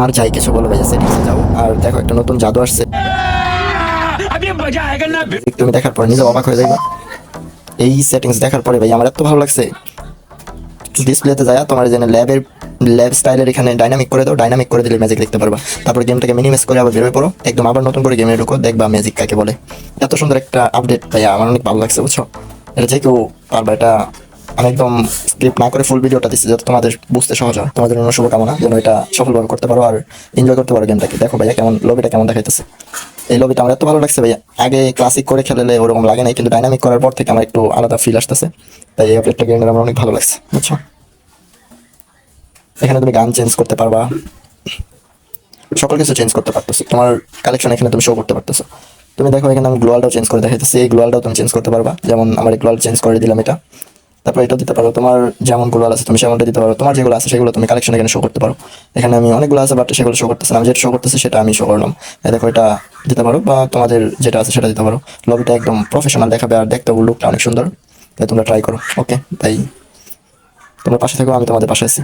আর যাই কিছু বলবে যে সেটিংসে যাও। আর দেখো একটা নতুন জাদু আসছে। তুমি দেখার পর নিজে অবাক হয়ে যাইবা। এই সেটিংস দেখার পরে ভাই আমার এত ভালো লাগছে। ডিসপ্লেতে যায় তোমার যেন ল্যাবের ল্যাব স্টাইলের এখানে ডাইনামিক করে দাও ডাইনামিক করে দিলে ম্যাজিক দেখতে পারবা। তারপর গেমটাকে মিনিমাইজ করে আবার বেরোয় পড়ো। একদম আবার নতুন করে গেমে ঢুকো দেখবা ম্যাজিক কাকে বলে। এত সুন্দর একটা আপডেট ভাই আমার অনেক ভালো লাগছে বুঝছ? এটা যে কেউ পারবা এটা আমি একদম স্ক্রিপ্ট না করে ফুল ভিডিওটা দিচ্ছি যাতে তোমাদের বুঝতে সহজ হয়। তোমাদের জন্য শুভকামনা, যেন এটা সফলভাবে করতে পারো আর এনজয় করতে পারো গেমটাকে দেখো ভাইয়া কেমন লবিটা কেমন দেখাইতেছে। এই লবিটা আমার এত ভালো লাগছে ভাইয়া। আগে ক্লাসিক করে খেললে ওরকম লাগে নাই, কিন্তু ডাইনামিক করার পর থেকে আমার একটু আলাদা ফিল আসতেছে। তাই এই আপডেটটা গেমের আমার অনেক ভালো লাগছে, বুঝছ? এখানে তুমি গান চেঞ্জ করতে পারবা। সকল কিছু চেঞ্জ করতে পারতেছো। তোমার কালেকশন এখানে তুমি শো করতে পারতেছো। তুমি দেখো এখানে আমি গ্লোয়ালটাও চেঞ্জ করে দেখাইতেছি। এই গ্লোয়ালটাও তুমি চেঞ্জ করতে পারবা। যেমন আমার গ্লোয়াল চেঞ্জ করে দিলাম এটা। তারপর এটা দিতে পারো। তোমার যেমনগুলো আছে, তুমি সেমনটা দিতে পারো। তোমার যেগুলো আছে, সেগুলো তুমি কালেকশন এখানে শো করতে পারো। এখানে আমি অনেকগুলো আছে বাট সেগুলো শো করতেছে আমি যেটা শো করতেছে, সেটা আমি শো করলাম। দেখো, এটা দিতে পারো, বা তোমাদের যেটা আছে, সেটা দিতে পারো। লবিটা একদম প্রফেশনাল দেখাবে, আর দেখতে লুকটা অনেক সুন্দর। তাই তোমরা ট্রাই করো। ওকে তাই তোমার পাশে থেকো, আমি তোমাদের পাশে আছি।